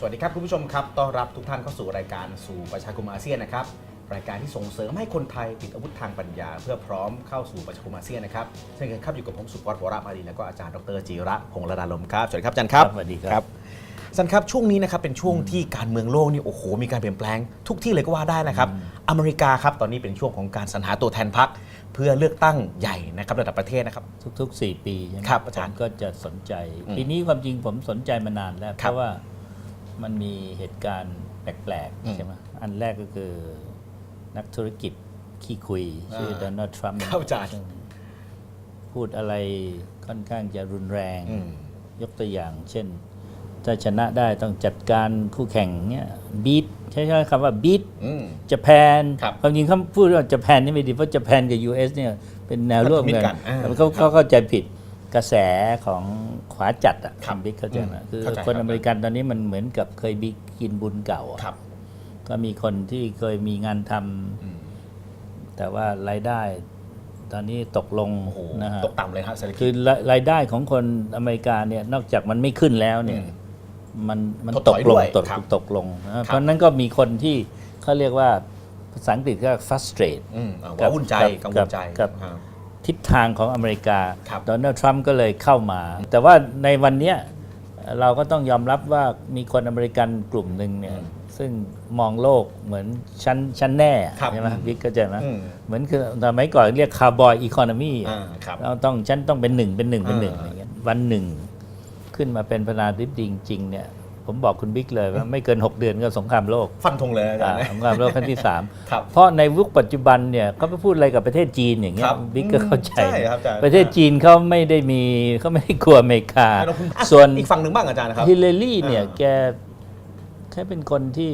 สวัสดีครับคุณผู้ชมครับ ต้อนรับทุกท่านเข้าสู่รายการสู่ประชาคมอาเซียนนะครับ รายการที่ส่งเสริมให้คนไทยติดอาวุธทางปัญญา เพื่อพร้อมเข้าสู่ประชาคมอาเซียนนะครับเช่นกันครับอยู่กับผมสุปอร์ตวรามารีและก็อาจารย์ดรจีระพงษ์ระดาลมครับ สวัสดีครับอาจารย์ครับ สวัสดีครับอาจารย์ครับช่วงนี้นะครับเป็นช่วงที่การเมืองโลกนี่โอ้โหมีการเปลี่ยนแปลง ทุกที่เลยก็ว่าได้นะครับ อเมริกาครับตอนนี้เป็นช่วงของการสรรหาตัวแทนพรรคเพื่อเลือกตั้งใหญ่นะครับระดับประเทศนะครับ ทุกๆ 4 ปีใช่ไหมครับอาจารย์ ผมก็จะสนใจอืมปีนี้ความจริงผมสนใจมานานแล้วคเพรับราะว่า มันมีเหตุการณ์แปลกอืม ๆ ใช่ไหมอันแรกก็คือนักธุรกิจขี้คุย ชื่ออ่าโดนัลด์ทรัมป์ครับอาจารย์ซึ่งพูดอะไรค่อนข้างจะรุนแรง อืม ยกตัวอย่าง เช่น ถ้าชนะได้ต้องจัดการคู่แข่งเนี่ยบีทใช้คำว่าบีท อืมญี่แพนครับความจริงเขาพูดว่าญี่แพนนี่ไม่ดี เพราะญี่แพนกับ US เนี่ยเป็นแนวร่วมพันธมิตรกักันนอ่าแต่เขาเขาเข้าใจผิด กระแสของขวาจัดอะครับณบิ๊กเข้าใจไหมอืมคือเข้าใจคนครับ อเมริกันตอนนี้มันเหมือนกับเคยบีกินบุญเก่าอะครับก็มีคนที่เคยมีงานทำอืมแต่ว่ารายได้ ตอนนี้ตกลงโอ้โหนะฮะตกต่ำเลยครับเศรษฐกิคืจอรายรายได้ของคนอเมริกาเนี่ยนอกจากมันไม่ขึ้นแล้วเนี่ยอืมมันมันถดตถกอยลด้งวยตกครับตกลงนะเพราะฉะนั้นก็มีคนที่เขาเรียกว่าภาษาอังกฤษก็ frustrate อืมอ่ากับว้าวุ่นใจกับกังวลใจกับอ่า ทิศทางของอเมริกาครับโดนัลด์ทรัมป์ก็เลยเข้ามา แต่ว่าในวันเนี้ยเราก็ต้องยอมรับว่ามีคนอเมริกันกลุ่มหนึ่งเนี่ยอืมซึ่งมองโลกเหมือนชั้นชั้นแน่ครับใช่ไหมอืมบิ๊กก็ใจไหมอืมเหมือนคือสมัยก่อนเรียกคาร์บอยอีโคโนมีอ่าครับเราต้องฉันต้องเป็นหนึ่งเป็นหนึ่งเป็นหนึ่งอ่าอย่างเงี้ยวันหนึ่ง ขึ้นมาเป็นประธานาธิบดีจริงๆเนี่ย ผมบอกคุณบิ๊กเลยว่าไม่เกิน 6 เดือนก็สงครามโลกฟันธงเลยอาจารอ่าย์นะสงครามโลกครั้งที่ ครับ 3 เพราะในยุคปัจจุบันเนี่ยเขาไปพูดอะไรกับประเทศจีนอย่างเงี้คยรับบิ๊กก็เข้าใจ ใช่ครับอาจารย์ ประเทศจีนเขาไม่ได้มีเขาไม่ได้กลัวอเมริกาแล้วคุณอะส่วน อีกฝั่งหนึ่งบ้างอาจารย์นะครับ ฮิลลารีเนี่ยอ่า แกแค่เป็นคนที่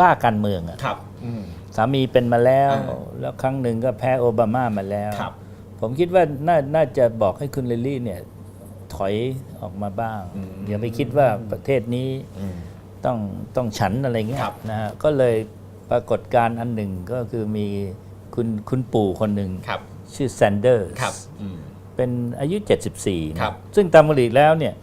บ้าการเมืองอะครับอืม สามีเป็นมาแล้ว อ่าแล้วครั้งหนึ่งก็แพ้โอบามามาแล้ว ครับผมคิดว่าน่าน่าจะบอกให้คุณลิลลี่เนี่ย ถอยออกมาบ้างอืมอย่าไปคิดว่าประเทศนี้อืมต้องต้องฉันอะไรเงี้ยครับนะฮะก็เลยปรากฏการณ์อันหนึ่งก็คือมีคุณคุณปู่คนหนึ่งครับชื่อแซนเดอร์สครับอืมเป็นอายุ 74นะครับซึ่งตามปกติแล้วเนี่ย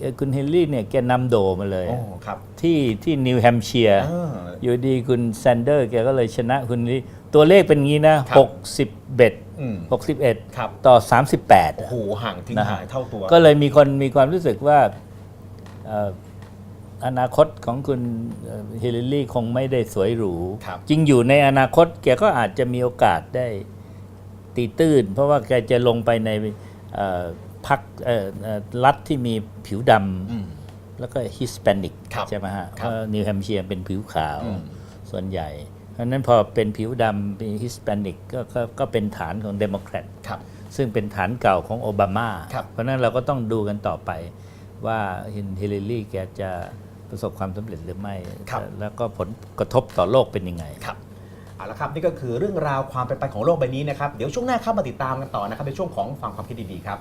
เอ่อคุณเฮนรี่เนี่ยแกนำโดมาเลยโอ้ครับที่ที่นิวแฮมเชียร์อ่าอยู่ดีคุณแซนเดอร์แกก็เลยชนะคุณนี่ตัวเลขเป็นงี้นะครับ60เบ็ด อืม61 ครับต่อ 38 โอ้โหห่างทิ้งนะฮะ หายเท่าตัว ก็เลยมีคนมีความรู้สึกว่าเอ่ออนาคตของคุณฮิลลารีคงไม่ได้สวยหรู ครับ จริงอยู่ในอนาคตแกก็อาจจะมีโอกาสได้ตีตื้น เพราะว่าแกจะลงไปในเอ่อพรรคเอ่อเอ่อรัฐที่มีผิวดอืมำแล้วก็ฮิสแปนิกครับใช่ไหมฮะครับนิวแฮมเชียร์เป็นผิวขาว อืม ส่วนใหญ่ เพราะฉะนั้นพอเป็นผิวดำเป็นฮิสแปนิกก็ก็ก็เป็นฐานของเดโมแครตครับ ซึ่งเป็นฐานเก่าของโอบามา ครับ เพราะฉะนั้นเราก็ต้องดูกันต่อไปว่าฮิลลารีแกจะประสบความสำเร็จหรือไม่ ครับ แล้วก็ผลกระทบต่อโลกเป็นยังไง ครับเอาละครับนี่ก็คือเรื่องราวความเป็นไปของโลกใบนี้นะครับเดี๋ยวช่วงหน้าเข้ามาติดตามกันต่อนะครับในช่วงของฟังความคิดดีๆครับ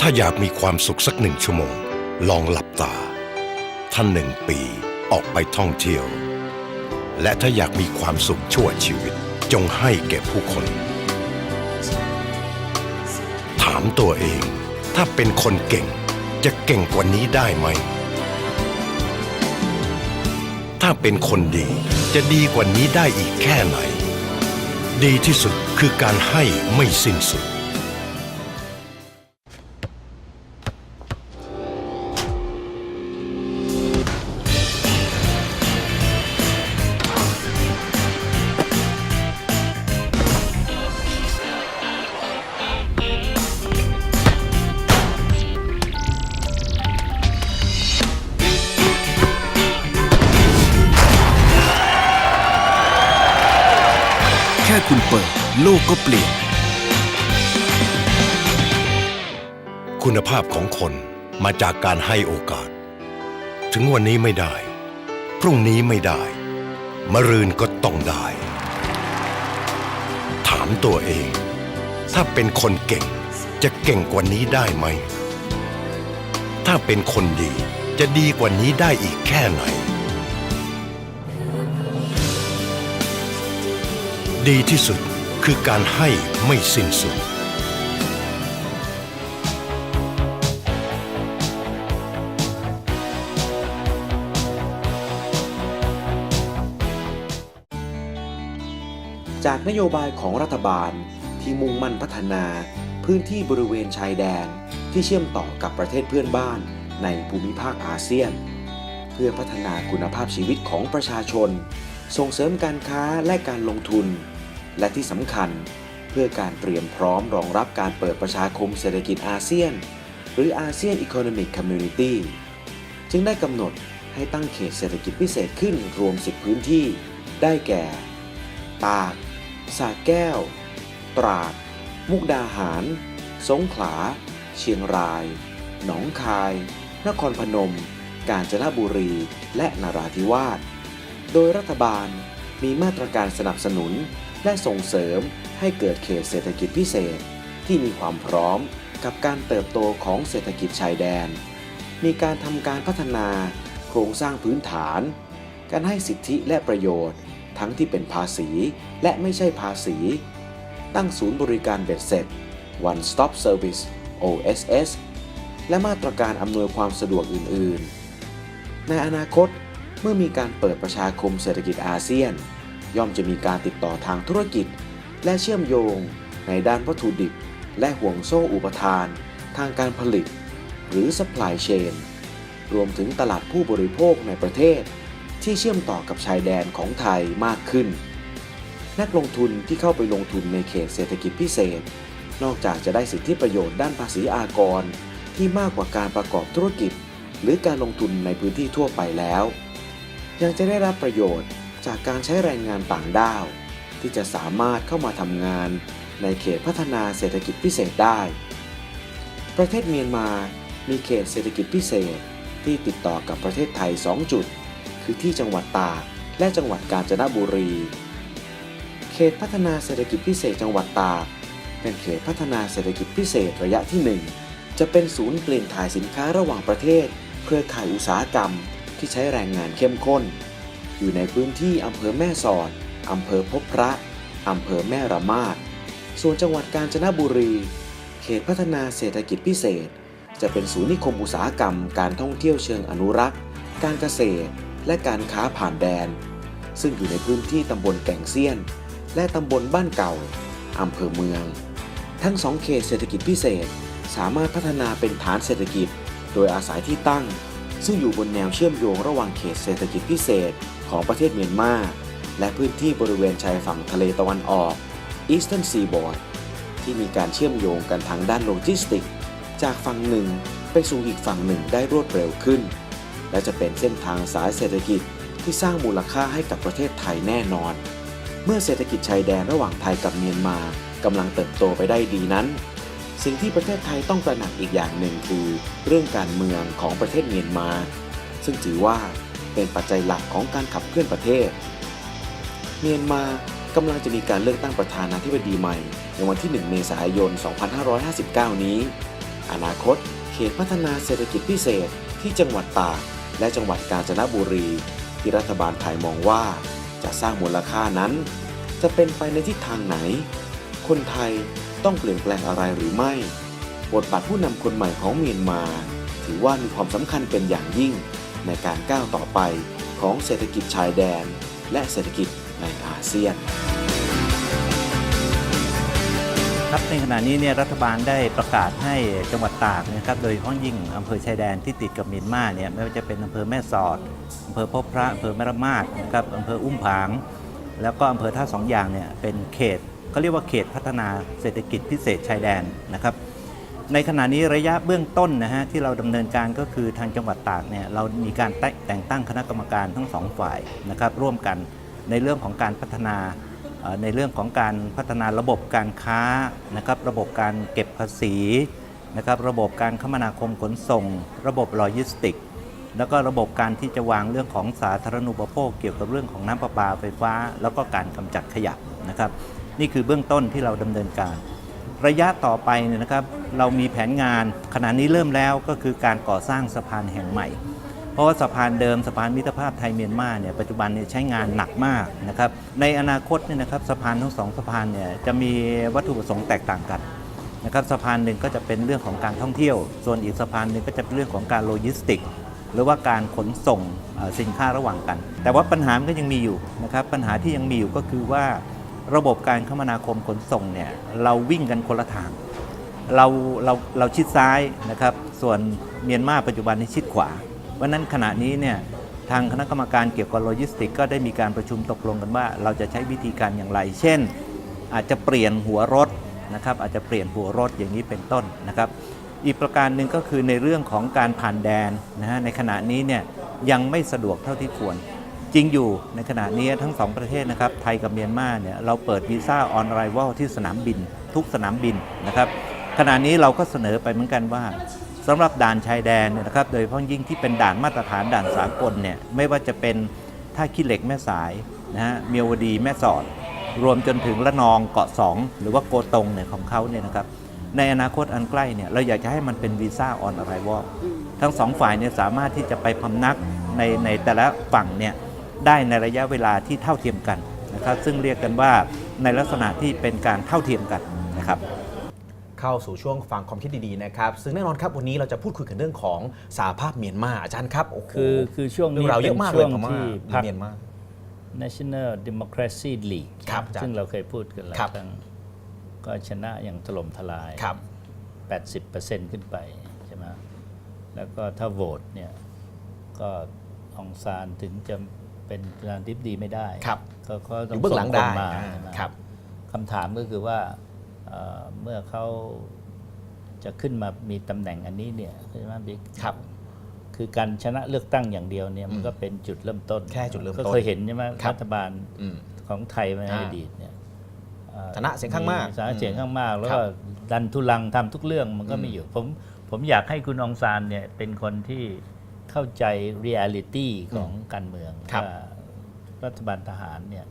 ถ้าอยากมีความสุขสักหนึ่งชั่วโมง ลองหลับตา ท่านหนึ่งปีออกไปท่องเที่ยว และถ้าอยากมีความสุขชั่วชีวิตจงให้แก่ผู้คน ถามตัวเอง ถ้าเป็นคนเก่งจะเก่งกว่านี้ได้ไหม ถ้าเป็นคนดีจะดีกว่านี้ได้อีกแค่ไหน ดีที่สุดคือการให้ไม่สิ้นสุด โลกก็เปลี่ยน คุณภาพของคนมาจากการให้โอกาส ถึงวันนี้ไม่ได้ พรุ่งนี้ไม่ได้ มะรืนก็ต้องได้ ถามตัวเอง ถ้าเป็นคนเก่งจะเก่งกว่านี้ได้ไหม ถ้าเป็นคนดีจะดีกว่านี้ได้อีกแค่ไหน ดีที่สุด คือการให้ไม่สิ้นสุด จากนโยบายของรัฐบาลที่มุ่งมั่นพัฒนา พื้นที่บริเวณชายแดนที่เชื่อมต่อกับประเทศเพื่อนบ้านในภูมิภาคอาเซียน เพื่อพัฒนาคุณภาพชีวิตของประชาชน ส่งเสริมการค้าและการลงทุน และที่สำคัญเพื่อการเตรียมพร้อมรองรับการเปิดประชาคมเศรษฐกิจอาเซียน หรืออาเซียนอีโคโนมิกคอมมูนิตี้จึงได้กำหนดให้ตั้งเขตเศรษฐกิจพิเศษขึ้นรวม 10 พื้นที่ ได้แก่ ตากสระแก้ว ตราด มุกดาหาร สงขลา เชียงราย หนองคาย นครพนม กาญจนบุรี และนราธิวาส โดยรัฐบาลมีมาตรการสนับสนุน และส่งเสริมให้เกิดเขตเศรษฐกิจพิเศษ ที่มีความพร้อมกับการเติบโตของเศรษฐกิจชายแดน มีการทำการพัฒนาโครงสร้างพื้นฐาน การให้สิทธิและประโยชน์ ทั้งที่เป็นภาษีและไม่ใช่ภาษี ตั้งศูนย์บริการเบ็ดเสร็จ One Stop Service OSS และมาตรการอำนวยความสะดวกอื่น ๆ ในอนาคตเมื่อมีการเปิดประชาคมเศรษฐกิจอาเซียน ย่อมจะมีการติดต่อทางธุรกิจ และเชื่อมโยง ในด้านวัตถุดิบ และห่วงโซ่อุปทาน ทางการผลิต หรือ supply chain รวมถึงตลาดผู้บริโภคในประเทศ ที่เชื่อมต่อกับชายแดนของไทยมากขึ้น นักลงทุนที่เข้าไปลงทุนในเขตเศรษฐกิจพิเศษ นอกจากจะได้สิทธิประโยชน์ด้านภาษีอากร ที่มากกว่าการประกอบธุรกิจ หรือการลงทุนในพื้นที่ทั่วไปแล้ว ยังจะได้รับประโยชน์ จากการใช้แรงงานต่างด้าว ที่จะสามารถเข้ามาทำงานในเขตพัฒนาเศรษฐกิจพิเศษได้ ประเทศเมียนมา มีเขตเศรษฐกิจพิเศษที่ติดต่อกับประเทศไทย 2 จุด คือที่จังหวัดตากและจังหวัดกาญจนบุรี เขตพัฒนาเศรษฐกิจพิเศษจังหวัดตากเป็นเขตพัฒนาเศรษฐกิจพิเศษระยะที่ 1 จะเป็นศูนย์เปลี่ยนถ่ายสินค้าระหว่างประเทศ เครือข่ายอุตสาหกรรมที่ใช้แรงงานเข้มข้น อยู่ในพื้นที่อำเภอแม่สอดอำเภอพบพระอำเภอแม่ระมาดส่วนจังหวัดกาญจนบุรี เขตพัฒนาเศรษฐกิจพิเศษ จะเป็นศูนย์นิคมอุตสาหกรรม การท่องเที่ยวเชิงอนุรักษ์ การเกษตร และการค้าผ่านแดน ซึ่งอยู่ในพื้นที่ตำบลแก่งเซียน และตำบลบ้านเก่าอำเภอเมือง ทั้งสองเขตเศรษฐกิจพิเศษสามารถพัฒนาเป็นฐานเศรษฐกิจ โดยอาศัยที่ตั้ง ซึ่งอยู่บนแนวเชื่อมโยงระหว่างเขตเศรษฐกิจพิเศษ ของประเทศเมียนมาและพื้นที่บริเวณชายฝั่งทะเลตะวันออก Eastern Seaboard ที่มีการเชื่อมโยงกันทางด้านโลจิสติก จากฝั่งหนึ่งไปสู่อีกฝั่งหนึ่งได้รวดเร็วขึ้น และจะเป็นเส้นทางสายเศรษฐกิจที่สร้างมูลค่าให้กับประเทศไทยแน่นอน เมื่อเศรษฐกิจชายแดนระหว่างไทยกับเมียนมากำลังเติบโตไปได้ดีนั้น สิ่งที่ประเทศไทยต้องตระหนักอีกอย่างหนึ่งคือ เรื่องการเมืองของประเทศเมียนมา ซึ่งถือว่า เป็นปัจจัยหลักของการขับเคลื่อนประเทศ เมียนมากำลังจะมีการเลือกตั้งประธานาธิบดีใหม่ ในวันที่ 1 เมษายน 2559 นี้ อนาคต เขตพัฒนาเศรษฐกิจพิเศษที่จังหวัดตากและจังหวัดกาญจนบุรี ที่รัฐบาลไทยมองว่าจะสร้างมูลค่านั้น จะเป็นไปในทิศทางไหน คนไทยต้องเปลี่ยนแปลงอะไรหรือไม่ บทบาทผู้นำคนใหม่ของเมียนมา ถือว่ามีความสำคัญเป็นอย่างยิ่ง ในการก้าวต่อไปของเศรษฐกิจชายแดน และเศรษฐกิจในอาเซียนครับในขณะนี้เนี่ยรัฐบาลได้ประกาศให้จังหวัดตากนะครับโดยเฉพาะยิ่งอำเภอชายแดนที่ติดกับเมียนมาเนี่ยไม่ว่าจะเป็นอำเภอแม่สอดอำเภอพบพระอำเภอแม่ระมาดนะครับอำเภออุ้มผาง แล้วก็อำเภอท่าสองอย่างเนี่ยเป็นเขตเขาเรียกว่าเขตพัฒนาเศรษฐกิจพิเศษชายแดนนะครับ ในขณะนี้ระยะเบื้องต้นนะฮะที่เราดำเนินการก็คือทางจังหวัดตากเนี่ยเรามีการแต่งตั้งคณะกรรมการทั้งสองฝ่ายนะครับร่วมกันในเรื่องของการพัฒนาในเรื่องของการพัฒนาระบบการค้านะครับระบบการเก็บภาษีนะครับระบบการคมนาคมขนส่ง ระบบโลจิสติก แล้วก็ระบบการที่จะวางเรื่องของสาธารณูปโภค เกี่ยวกับเรื่องของน้ำประปาไฟฟ้า แล้วก็การกำจัดขยะนะครับ นี่คือเบื้องต้นที่เราดำเนินการ ระยะต่อไปเนี่ยนะครับเรามีแผนงานขณะนี้เริ่มแล้วก็คือการก่อสร้างสะพานแห่งใหม่ เพราะว่าสะพานเดิมสะพานมิตรภาพไทยเมียนมาเนี่ยปัจจุบันเนี่ยใช้งานหนักมากนะครับในอนาคตเนี่ยนะครับสะพานทั้งสองสะพานเนี่ยจะมีวัตถุประสงค์แตกต่างกันนะครับสะพานหนึ่งก็จะเป็นเรื่องของการท่องเที่ยว ส่วนอีกสะพานหนึ่งก็จะเป็นเรื่องของการโลจิสติก หรือว่าการขนส่งสินค้าระหว่างกัน แต่ว่าปัญหามันก็ยังมีอยู่นะครับปัญหาที่ยังมีอยู่ก็คือว่า ระบบการคมนาคมขนส่งเนี่ยเราวิ่งกันคนละทาง เราเราเราชิดซ้ายนะครับ ส่วนเมียนมาปัจจุบันนี้ชิดขวา เพราะนั้นขณะนี้เนี่ยทางคณะกรรมการเกี่ยวกับโลจิสติกก็ได้มีการประชุมตกลงกันว่า เราจะใช้วิธีการอย่างไร เช่น อาจจะเปลี่ยนหัวรถนะครับอาจจะเปลี่ยนหัวรถอย่างนี้เป็นต้นนะครับ อีกประการหนึ่งก็คือในเรื่องของการผ่านแดนนะฮะในขณะนี้เนี่ยยังไม่สะดวกเท่าที่ควร จริงอยู่ในขณะนี้ทั้งสองประเทศนะครับไทยกับเมียนมาเนี่ยเราเปิดวีซ่าออนไรว l ที่สนามบิน ทุกสนามบินนะครับขณะนี้เราก็เสนอไปเหมือนกันว่าสำหรับด่านชายแดนเนี่ยนะครับโดยเฉพาะยิ่งที่เป็นด่านมาตรฐานด่านสากลเนี่ยไม่ว่าจะเป็นท่าขี้เหล็กแม่สายนะฮะเมียวดีแม่สอด รวมจนถึงละนองเกาะสองหรือว่าโกตงเนี่ยของเขาเนี่ยนะครับในอนาคตอันใกล้เนี่ยเราอยากจะให้มันเป็นวีซ่าออนไรว l ทั้งสองฝ่ายเนี่ยสามารถที่จะไปพำนักในในแต่ละฝั่งเนี่ย ได้ในระยะเวลาที่เท่าเทียมกันนะครับซึ่งเรียกกันว่าในลักษณะที่เป็นการเท่าเทียมกันนะครับเข้าสู่ช่วงฟังความคิดดีๆนะครับ ซึ่งแน่นอนครับวันนี้เราจะพูดคุยกันเรื่องของสาภาพเมียนมาอาจารย์ครับโอ้โหคือคือช่วงเรื่อนี้งราวเยเป็อะนมากเลช่ยวงพม่าที่หรือพรรคเมียนมา National Democracy League ครับอาจารย์ซึ่งเราเคยพูดกันหลายครับครั้งก็ชนะอย่างถล่มทลายครับ80%ขึ้นไปใช่ไหมแล้วก็ถ้าโหวตเนี่ยก็องซานถึงจะ เป็นประธานาธิบดีไม่ได้ครับก็ก็อต้องยู่เบื้องหลังส่ได้คนมาอ่าใช่ไหมครับ คำถามก็คือว่าเอ่อเมื่อเขาจะขึ้นมามีตำแหน่งอันนี้เนี่ยใช่ไหมบิ๊ก ครับ คือการชนะเลือกตั้งอย่างเดียวเนี่ยมันก็เป็นจุดเริ่มต้นแค่จุดเริ่มต้นก็เคยเห็นใช่ไหมครับ รัฐบาลอืม ของไทยในอ่าอดีตเนี่ยเอ่อชนะเสียงข้างมากชนะเสียงข้างมาก แล้วครัก็บดันทุลังทำทุกเรื่องมันก็อืม ไม่อยู่ผมผมอยากให้คุณองซานเนี่ยเป็นคนที่ เข้าใจเรียลิตี้ของการเมืองครับ ว่ารัฐบาลทหารเนี่ย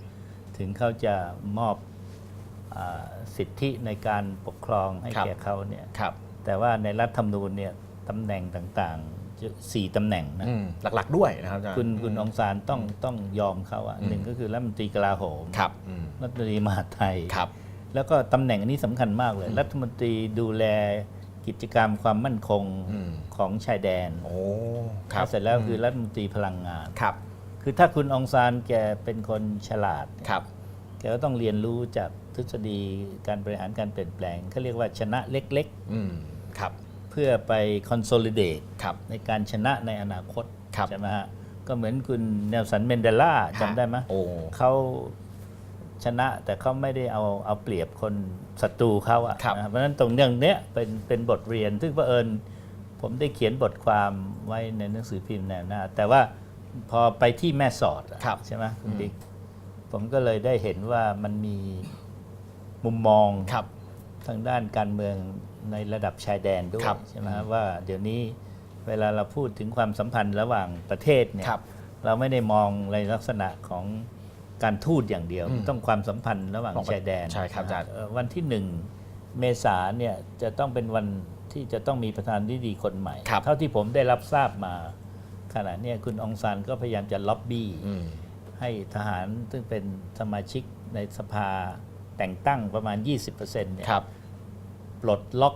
ถึงเขาจะมอบอาสิทธิในการปกครองให้ครับ แก่เขาเนี่ยครับ แต่ว่าในรัฐธรรมนูญเนี่ยตำแหน่งต่างๆจะสี่ตำแหน่งนะ อืมหลักๆด้วยนะครับอาจารย์คุณคุณมองซานต้องต้องยอมเขาอะอืมหนึ่งก็คือรัฐมนตรีกลาโหมครับอืมรัฐมนตรีมหาดไทย ครับ แล้วก็ตำแหน่งอันนี้สำคัญมากเลย รัฐมนตรีดูแล กิจกรรมความมั่นคงอืม ของชายแดนโอ้ครับเสร็จแล้วคือรัฐมนตรีพลังงาน ครับคือถ้าคุณองซานแกเป็นคนฉลาด ครับ แกก็ต้องเรียนรู้จากทฤษฎีการบริหารการเปลี่ยนแปลงเขาเรียกว่าชนะเล็กอืมครับๆ เพื่อไป consolidate ครับ ในการชนะในอนาคต ครับ ใช่ไหมฮะ ก็เหมือนคุณเนลสันเมนเดลาจำได้ไหมโอ้ เขา ชนะแต่เขาไม่ได้เอาเอาเปรียบคนศัตรูเขาอะครับ นะเพราะฉะนั้นตรงเรื่องเนี้ยเป็นเป็นบทเรียน ซึ่งเผอิญผมได้เขียนบทความไว้ในหนังสือพิมพ์แนวหน้า แต่ว่าพอไปที่แม่สอดอะครับใช่ไหมคุณอืม บิ๊กผมก็เลยได้เห็นว่ามันมีมุมมอง ครับ ทางด้านการเมืองในระดับชายแดนด้วยครับใช่ไหมฮะว่าเดี๋ยวนี้เวลาเราพูดถึงความสัมพันธ์ระหว่างประเทศเนี่ยครับ เราไม่ได้มองในลักษณะของ การทูตอย่างเดียว อืมต้องความสัมพันธ์ระหว่างของชายแดนใช่ครับอาจารย์ เอ่อวันที่หนึ่งเมษาเนี่ยจะต้องเป็นวันที่จะต้องมีประธานาธิบดีคนใหม่ ครับ เท่าที่ผมได้รับทราบมา ขณะเนี้คุณองซานก็พยายามจะล็อบบี้ อืม ให้ทหารซึ่งเป็นสมาชิกในสภาแต่งตั้งประมาณ 20%เนี่ย ครับ ปลดล็อก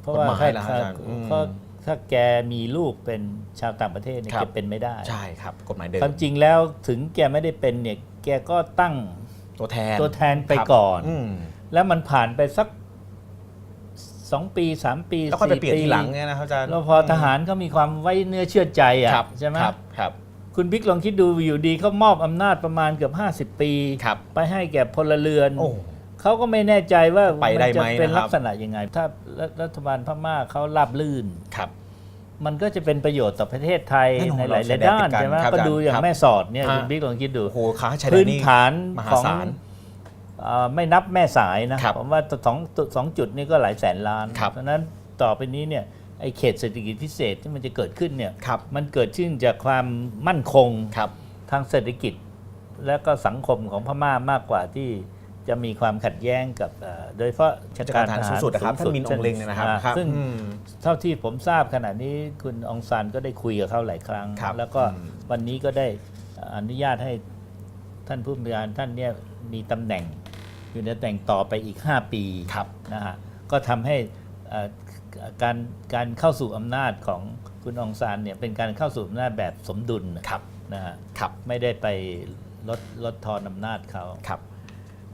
เพราะว่ากฎหมายถ้าเหรอฮะถ้าอาจารย์อืมเพราะ ถ้าแกมีลูกเป็นชาวต่างประเทศเนี่ยครับ แกเป็นไม่ได้ ใช่ครับ กฎหมายเดิมความจริงแล้วถึงแกไม่ได้เป็นเนี่ยแกก็ตั้งตัวแทนตัวแทนไปครับก่อน อืมแล้วมันผ่านไปสักสองปีสามปีแล้วค่อยไปสี่เปลี่ยนทีหลังไงนะครับอาจารย์แล้วพอทหารเขามีความไว้เนื้อเชื่อใจอะครับใช่ไหมครับครับคุณบิ๊กลองคิดดูอยู่ดีเขามอบอำนาจประมาณเกือบ 50 ปี ครับ ไปให้แก่พลเรือน โอ้ เขาก็ไม่แน่ใจว่าไปได้นจะไหมเป็นนะครับลักษณะยังไง ถ้ารัรัฐบาลพม่าเขาราบลื่นครับ มันก็จะเป็นประโยชน์ต่อประเทศไทยแน่นอนในหลายเราๆด้านแสดงใช่ไหมครับก็ดูอย่างครับแม่สอดเนี่ยฮะคุณบิ๊กลองคิดดูโอ้โหค้าชายแดพื้นนนี่ฐานมหาของศาลเอ่อไม่นับแม่สายนะครับผมว่าสองสองจุดนี้ก็หลายแสนล้านครับเพราะฉะนั้นต่อไปนี้เนี่ยไอ้เขตเศรษฐกิจพิเศษที่มันจะเกิดขึ้นเนี่ยครับมันเกิดขึ้นจากความมั่นคงครับทางเศรษฐกิจ และก็สังคมของพม่ามากกว่าที่ จะมีความขัดแย้งกับเอ่อโดยเฉพาะราชการทหารสูงสุดนะครับท่านมินอองเลงเนี่ยนะครับอ่าครับซึ่งอืมเท่าที่ผมทราบขณะนี้คุณองซานก็ได้คุยกับเขาหลายครั้ง ครับแล้วก็อืม วันนี้ก็ได้อนุญาตให้ท่านผู้บริหารท่านเนี่ยมีตำแหน่ง อยู่ในตำแหน่งต่อไปอีก 5 ปีครับนะฮะก็ทำให้เอ่อการการเข้าสู่อำนาจของคุณองซานเนี่ยเป็นการเข้าสู่อำนาจแบบสมดุลนะครับ นะฮะ ครับไม่ได้ไปลดลดทอนอำนาจเขา ครับ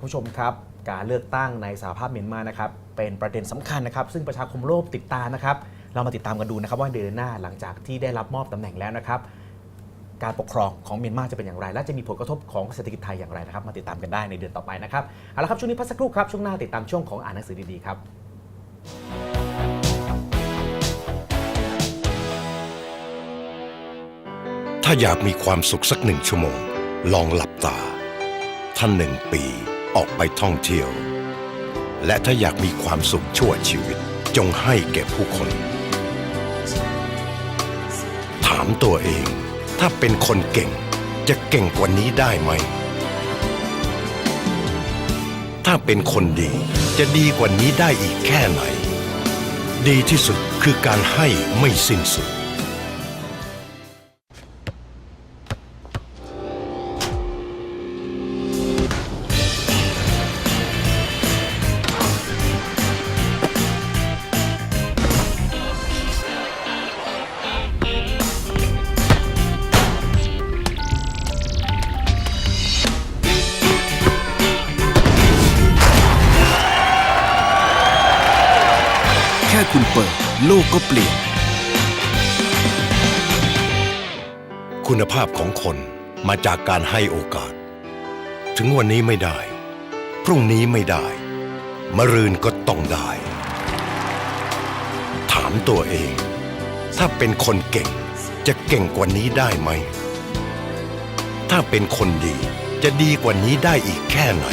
ผู้ชมครับการเลือกตั้งในสหภาพเมียนมานะครับเป็นประเด็นสำคัญนะครับ ซึ่งประชาคมโลกติดตามนะครับ เรามาติดตามกันดูนะครับว่าเดือนหน้าหลังจากที่ได้รับมอบตำแหน่งแล้วนะครับ การปกครองของเมียนมาจะเป็นอย่างไร และจะมีผลกระทบของเศรษฐกิจไทยอย่างไรนะครับ มาติดตามกันได้ในเดือนต่อไปนะครับเอาละครับช่วงนี้พักสักครู่ครับช่วงหน้าติดตามช่วงของอ่านหนังสือดีๆครับถ้าอยากมีความสุขสักหนึ่งชั่วโมง ลองหลับตาท่านหนึ่งปี ออกไปท่องเที่ยว และถ้าอยากมีความสุขชั่วชีวิต จงให้แก่ผู้คน ถามตัวเอง ถ้าเป็นคนเก่ง จะเก่งกว่านี้ได้ไหม ถ้าเป็นคนดีจะดีกว่านี้ได้อีกแค่ไหน ดีที่สุดคือการให้ไม่สิ้นสุดาพของคนมาจากการให้โอกาส ถึงวันนี้ไม่ได้ พรุ่งนี้ไม่ได้ มรืนก็ต้องได้ ถามตัวเอง ถ้าเป็นคนเก่งจะเก่งกว่านี้ได้ไหม ถ้าเป็นคนดีจะดีกว่านี้ได้อีกแค่ไหน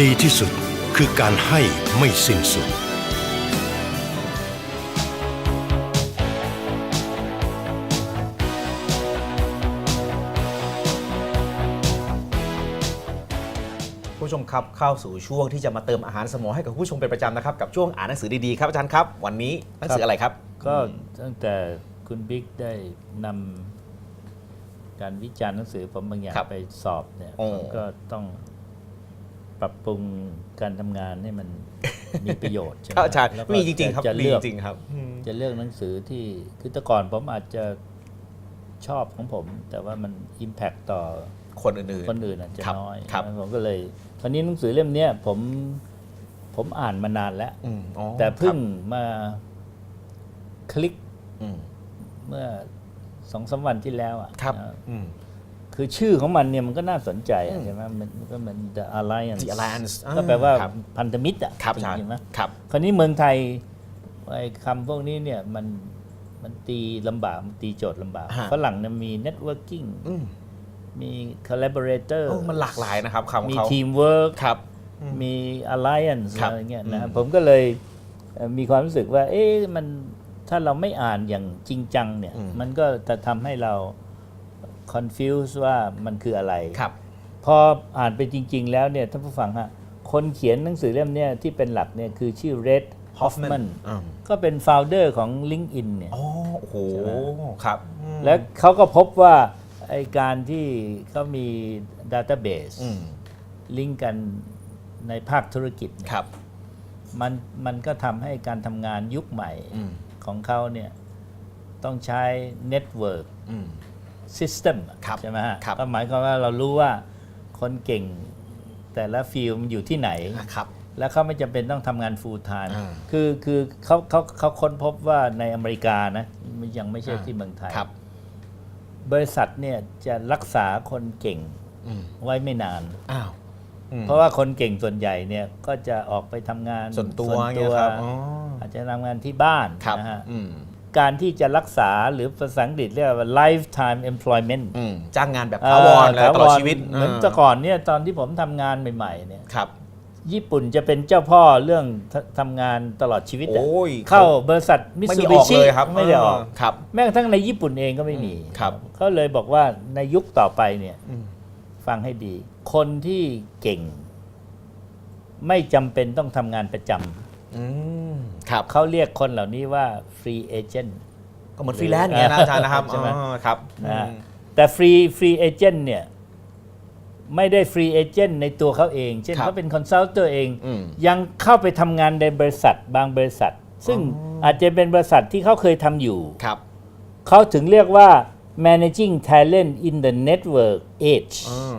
ดีที่สุดคือการให้ไม่สิ้นสุด ครับเข้าสู่ช่วงที่จะมาเติมอาหารสมองให้กับผู้ชมเป็นประจำนะครับกับช่วงอ่านหนังสือดีๆครับอาจารย์ครับ วันนี้หนังสืออะไรครับ ก็ตั้งแต่คุณบิ๊กได้นำการวิจารณ์หนังสือผมบางอย่างครับไปสอบเนี่ยโอ้ผมก็ต้องปรับปรุงการทำงานให้มันมีประโยชน์ใช่ไหมครับอาจารย์แล้วก็มีจริงๆครับจะมีเลือกจริงๆครับอืมจะเลือกหนังสือที่คือแต่ก่อนผมอาจจะ ชอบของผม แต่ว่ามัน Impact ต่อคนอื่นๆคนอื่นอาจจะครับน้อยครับนะผมก็เลยตอนนี้หนังสือเล่มเนี้ยผมผมอ่านมานานแล้ว อืมอ๋อแต่เพิ่งครับมาคลิกอืมเมื่อสองสามวันที่แล้วอะครับนะอืม คือชื่อของมันเนี่ยมันก็น่าสนใจอือะมใช่ไหมมันมันก็เหมือน The Alliance The Alliance ก็แปลว่าครับ พันธมิตรอะครับจอาจารย์ริงๆนะ ครับ คราวนี้เมืองไทยไอ้คำพวกนี้เนี่ยมัน มันตีลำบากมันตีโจทย์ลำบาก ฮะ ฝรั่งเนี่ยมี networking อืมมี collaborator โอ้มันหลากหลายนะครับคำของมี เขา teamwork ครับ มี alliance ครับอะไรเงี้ยอืนะมผมก็เลยเอ่อมีความรู้สึกว่า เอ๊ะมันถ้าเราไม่อ่านอย่างจริงจังเนี่ย มันก็จะทำให้เรา confuse ว่ามันคืออะไร ครับ พออ่านไปจริง ๆ แล้วเนี่ยท่านผู้ฟังฮะคนเขียนหนังสือเล่มเนี้ยที่เป็นหลักเนี่ยคือชื่อ Red Hoffman อืมก็เป็น founder ของ LinkedIn เนี่ยอ๋อโอ้โหใช่ไหมครับอืมและเขาก็พบว่าไอการที่เขามี database อืมลิงก์กันในภาคธุรกิจเนี่ยครับมันมันก็ทำให้การทำงานยุคใหม่อืมของเขาเนี่ยต้องใช้เน็ตเวิร์กอืมซิสเต็มครับใช่ไหมฮะครับก็หมายความว่าเรารู้ว่าคนเก่งแต่ละฟิลมันอยู่ที่ไหนครับ แล้วเขาไม่จำเป็นต้องทำงาน full time อ่าคือคือเขาเขาเขาค้นพบว่าในอเมริกานะมันยังไม่ใช่ที่เมืองไทย ครับ บริษัทเนี่ยจะรักษาคนเก่งอืมไว้ไม่นาน อ้าวอืม เพราะว่าคนเก่งส่วนใหญ่เนี่ยก็จะออกไปทำงานส่วนตัวส่วนเงี้ตัยวครับอ๋ออาจจะทำงานที่บ้านครับนะฮะ อืมการที่จะรักษาหรือภาษาอังกฤษเรียกว่า lifetime employment อืมจ้างงานแบบถาวรเลยตลอดชีวิตเหมือนาแต่ก่อนเนี่ยตอนที่ผมทำงานใหม่ ๆเนี่ยครับ ญี่ปุ่นจะเป็นเจ้าพ่อเรื่องททำงานตลอดชีวิตอะโอ้ยเข้าบริษัทมิไม่สูมีอบิอกชิเลยครับไม่ได้ออกเครับ แม้กระทั่งในญี่ปุ่นเองก็ไม่มีอืมครับ เขาเลยบอกว่าในยุคต่อไปเนี่ย อืมฟังให้ดี คนที่เก่ง ไม่จำเป็นต้องทำงานประจอืมครับำเขาเรียกคนเหล่านี้ว่าฟรีเอเจนต์ ก็เหมือนฟรีแลนซ์ไงนะอาจารย์นะครับใช่ไหม อ๋อครับนะฮะอืมแต่ฟรีฟรีเอเจนต์เนี่ย ไม่ได้ฟรีเอเจนต์ในตัวเขาเอง เช่นครับเขาเป็นคอนซัลเตอร์เอง อืม ยังเข้าไปทำงานในบริษัทบางบริษัท ซึ่งอาจจะเป็นบริษัทที่เขาเคยทำอยู่ ครับเขาถึงเรียกว่า managing talent in the network age อืม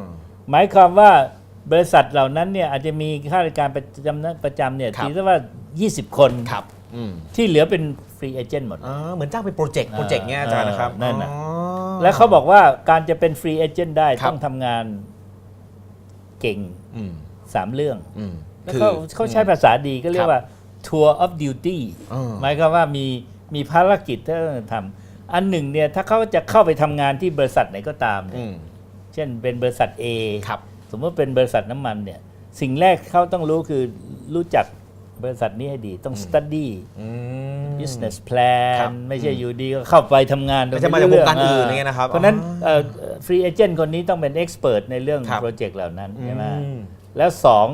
หมายความว่าบริษัทเหล่านั้นเนี่ยอาจจะมีข้าราชการประจำประจำเนี่ยครับทีซะว่า 20 คนครับอืมที่เหลือเป็นฟรีเอเจนต์หมด อ่าเหมือนจ้างเป็นโปรเจกต์โปรเจกต์เงี้ยอาจารย์นะครับเออนั่นน่ะ อ๋อ แล้วเขาบอกว่าการจะเป็นฟรีเอเจนต์ได้ครับ ต้องทำงาน เก่งอืม3เรื่องอืมแล้วเขาเขาใช้ภาษาดีก็เรียครักบว่า tour of duty อืมหมายความว่ามีมีภารกิจที่ต้องทำอันหนึ่งเนี่ยถ้าเขาจะเข้าไปทำงานที่บริษัทไหนก็ตามเนี่ยอืมเช่นเป็นบริษัท A ครับสมมติเป็นบริษัทน้ำมันเนี่ยสิ่งแรกเขาต้องรู้คือรู้จักบริษัทนี้ให้ดีต้อง study อืม business ครับ plan ไม่ใช่อยู่ดีก็เข้าไปทำงานโดยไม่ใช่มาจากรู้วงการเอื่นอย่างเงี้ยนะครับเพราะฉะนั้นอ๋อฟรีเอเจนต์คนนี้ต้องเป็น expert ในเรื่องครับโปรเจกต์เหล่านั้นใช่ไหมอืมแล้วสอง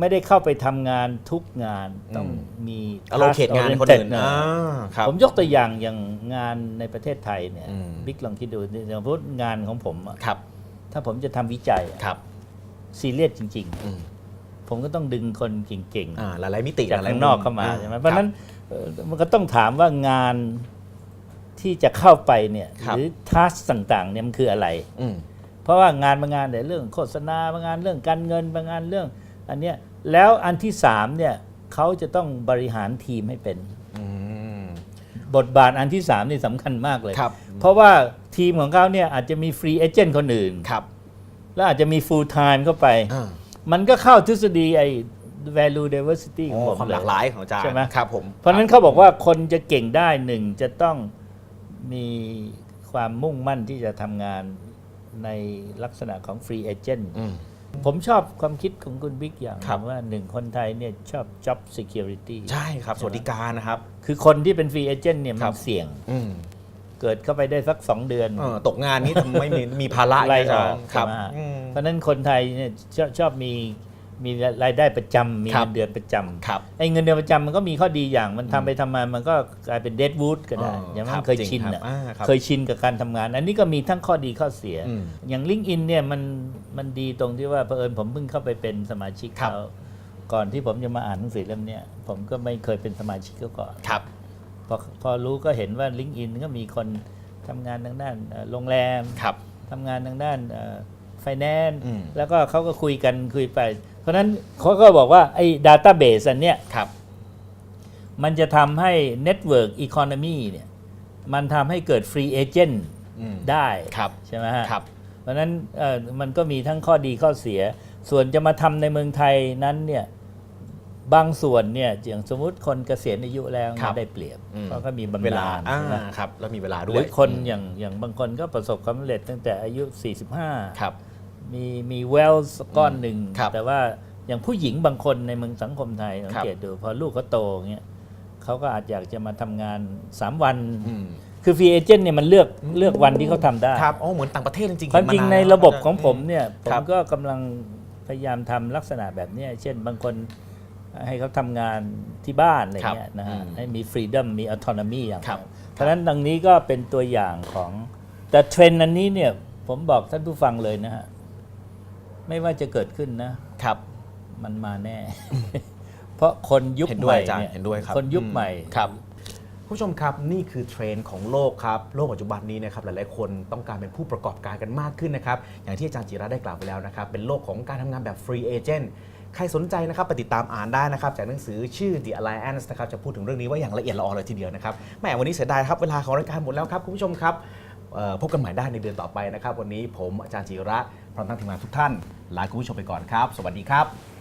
ไม่ได้เข้าไปทำงานทุกงานต้องมีอโลเขต task งานให้คน oriented อื่นนะอ่าครับผมยกตัวอย่างอย่างงานในประเทศไทยเนี่ยอืมบิ๊กลองคิดดูอย่างพูดงานของผมอะครับถ้าผมจะทำวิจัยอะครับซีเรียสจริงอืมๆผมก็ต้องดึงคนเก่งอ่าหลายๆมิติๆจากหลยๆข้างนอกเข้ามาอ่ใช่ไหมเพราะฉะนั้นเอ่อ มันก็ต้องถามว่างานที่จะเข้าไปเนี่ยครัหบรือทัสต่างๆเนี่ยมันคืออะไรอืมเพราะว่างานบางงานเนี่ยเรื่องโฆษณาบางงานเรื่องการเงินบางงานเรื่อง อันเนี้ยแล้วอันที่สามเนี่ยเขาจะต้องบริหารทีมให้เป็นอืมบทบาทอันที่สามนี่สำคัญมากเลยครับเพราะว่าทีมของเขาเนี่ยอาจจะมีฟรีเอเจนต์คนอื่นครับแล้วอาจจะมี full time เข้าไปอ่ามันก็เข้าทฤษฎีไอ้ value diversity ขโอ้องผมความเลหลากหลายของอาจารย์ใช่ไหมครับผมเพราะฉะนั้นเขาบอกว่าคนจะเก่งได้หนึ่งจะต้องมีความมุ่งมั่นที่จะทำงานในลักษณะของ free agent อืม ผมชอบความคิดของคุณบิ๊กอย่างหครันึ่บงว่าหนึ่งคนไทยเนี่ยชอบ job security ใช่ครับ สวัสดิการนะครับ คือคนที่เป็น free agent เนี่ยคมัรันบ เสี่ยงอืมเกิดเข้าไปได้สักสองเดือน เออตกงานนี้ทำไม่มีมีภาระไล่อาอจาอรกย์คใช่รับไหมอืม เพราะฉะนั้นคนไทยเนี่ยชอบชอบมี มีรายได้ประจำมีครับเงินเดือนประจำครับ ไอ้เงินเดือนประจำมันก็มีข้อดีอย่างมันทำไปทำมามันก็กลายเป็นเดดวูดก็ได้อ๋ออย่างคนั้รับนเคยจริงชินครับอะอ่าครับเคยชินกับการทำงาน อันนี้ก็มีทั้งข้อดีข้อเสีย อืมอย่างลิงก์อินเนี่ยมันมันดีตรงที่ว่าเผอิญผมเพิ่งเข้าไปเป็นสมาชิกครับ เขาก่อนที่ผมจะมาอ่านหนังสือเล่มเนี้ยผมก็ไม่เคยเป็นสมาชิกเขาก่อน ครับ พอพอรู้ก็เห็นว่าลิงก์อินก็มีคนทำงานทางด้านเอ่อโรงแรม ครับ ทำงานทางด้านไฟแนนซ์อืมแล้วก็เขาก็คุยกันคุยไป เพราะฉะนั้นเขาก็บอกว่าไอ้ดัตต้าเบสอันเนี้ยครับ มันจะทำให้ Network Economy เนี่ยมันทำให้เกิดฟรีเอเจนต์อืมได้ครับใช่ไหมฮะ ครับ เพราะฉะนั้นเอ่อมันก็มีทั้งข้อดีข้อเสีย ส่วนจะมาทำในเมืองไทยนั้นเนี่ยบางส่วนเนี่ยอย่างสมมุติคนเกษียณอายุแล้วครับได้เปรียบอืม เพราะก็มีบำเวลานาญอ่าใช่ไหมครับ แล้วมีเวลาหด้รืวยอคนอย่างอย่างบางคนก็ประสบความสำเร็จตั้งแต่อายุ 45 ครับ มีมีเวลส์ก้อนหนึ่ง ครับแต่ว่าอย่างผู้หญิงบางคนในเมืองสังคมไทยสังครับเกตดูพอลูกเขาโตเงี้ยเขาก็อาจอยากจะมาทำงาน 3 วันอืมคือฟรีเอเจนต์เนี่ยมันเลือกเลือกวันที่เขาทำได้ ครับอ๋อเหมือนต่างประเทศจริงๆความจริงเห็ในมานานระบบของแล้วผมเนี่ย ผครัมบก็กำลังพยายามทำลักษณะแบบเนี้ยเช่นบางคนให้เขาทำงานที่บ้านอะไรเงี้ยนะฮะอืมให้มีฟรีด o m มีอ u t o n o m y อย่างครับ เพราะฉะนั้นดังนี้ก็เป็นตัวอย่างของ แต่เทรนด์อันนี้เนี่ยผมบอกท่านผู้ฟังเลยนะฮะ ไม่ว่าจะเกิดขึ้นนะครับ มันมาแน่ เพราะคนยุคเห็นด้ใหวยม่อาจารย์เนี่ยเห็นด้วยครับคนยุคใหม่ ครับ ผู้ชมครับนี่คือเทรนด์ของโลกครับ โลกปัจจุบันนี้นะครับหลายๆ คนต้องการเป็นผู้ประกอบการกันมากขึ้นนะครับ อย่างที่อาจารย์จิระได้กล่าวไปแล้วนะครับ เป็นโลกของการทำงานแบบฟรีเอเจนต์ใครสนใจนะครับไปติดตามอ่านได้นะครับ จากหนังสือชื่อ The Alliance นะครับจะพูดถึงเรื่องนี้ว่าอย่างละเอียดละออเลยทีเดียวนะครับแหมวันนี้เสียดายครับเวลาของรายการหมดแล้วครับคุณผู้ชมครับเอ่อพบกันใหม่ได้ในเดือนต่อไปนะครับ วันนี้ผมอาจารย์จิระ พร้อมทั้งทีมงานทุกท่านลาคุณผู้ชมไปก่อนครับ สวัสดีครับ